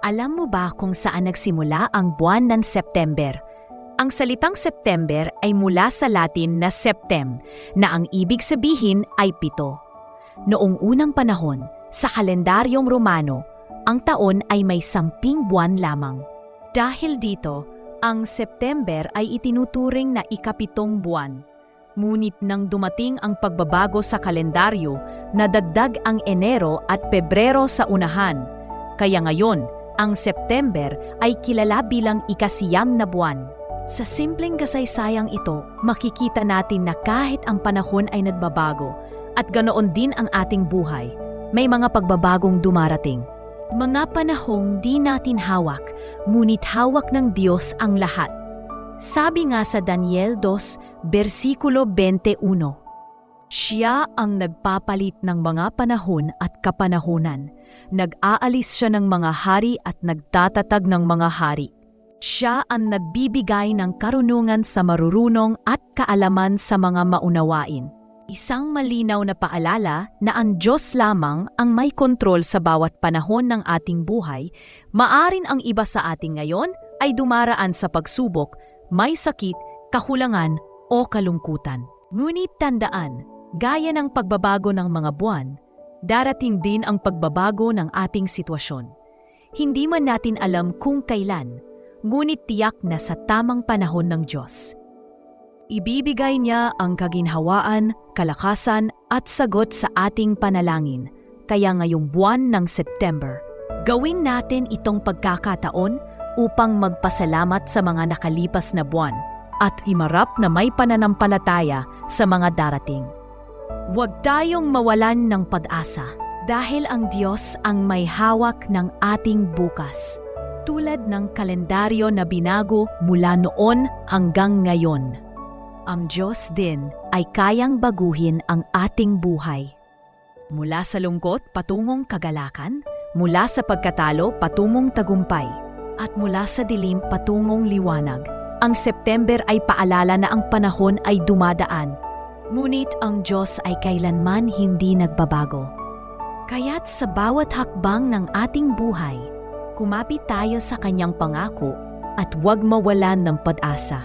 Alam mo ba kung saan nagsimula ang buwan ng September? Ang salitang September ay mula sa Latin na septem, na ang ibig sabihin ay pito. Noong unang panahon, sa kalendaryong Romano, ang taon ay may samping buwan lamang. Dahil dito, ang September ay itinuturing na ikapitong buwan. Ngunit nang dumating ang pagbabago sa kalendaryo, nadagdag ang Enero at Pebrero sa unahan. Kaya ngayon, ang September ay kilala bilang ikasiyam na buwan. Sa simpleng kasaysayang ito, makikita natin na kahit ang panahon ay nagbabago at ganoon din ang ating buhay, may mga pagbabagong dumarating. Mga panahong di natin hawak, ngunit hawak ng Diyos ang lahat. Sabi nga sa Daniel 2, versikulo 21, Siya ang nagpapalit ng mga panahon at kapanahunan. Nag-aalis siya ng mga hari at nagtatatag ng mga hari. Siya ang nagbibigay ng karunungan sa marurunong at kaalaman sa mga maunawain. Isang malinaw na paalala na ang Diyos lamang ang may kontrol sa bawat panahon ng ating buhay, maarin ang iba sa ating ngayon ay dumaraan sa pagsubok, may sakit, kakulangan o kalungkutan. Ngunit tandaan, gaya ng pagbabago ng mga buwan, darating din ang pagbabago ng ating sitwasyon. Hindi man natin alam kung kailan, ngunit tiyak na sa tamang panahon ng Diyos. Ibibigay niya ang kaginhawaan, kalakasan at sagot sa ating panalangin. Kaya ngayong buwan ng September, gawin natin itong pagkakataon upang magpasalamat sa mga nakalipas na buwan at himarap na may pananampalataya sa mga darating. Huwag tayong mawalan ng pag-asa dahil ang Diyos ang may hawak ng ating bukas tulad ng kalendaryo na binago mula noon hanggang ngayon. Ang Diyos din ay kayang baguhin ang ating buhay. Mula sa lungkot patungong kagalakan, mula sa pagkatalo patungong tagumpay, at mula sa dilim patungong liwanag, ang September ay paalala na ang panahon ay dumadaan. Ngunit ang Diyos ay kailanman hindi nagbabago. Kaya't sa bawat hakbang ng ating buhay, kumapit tayo sa kanyang pangako at huwag mawalan ng pag-asa.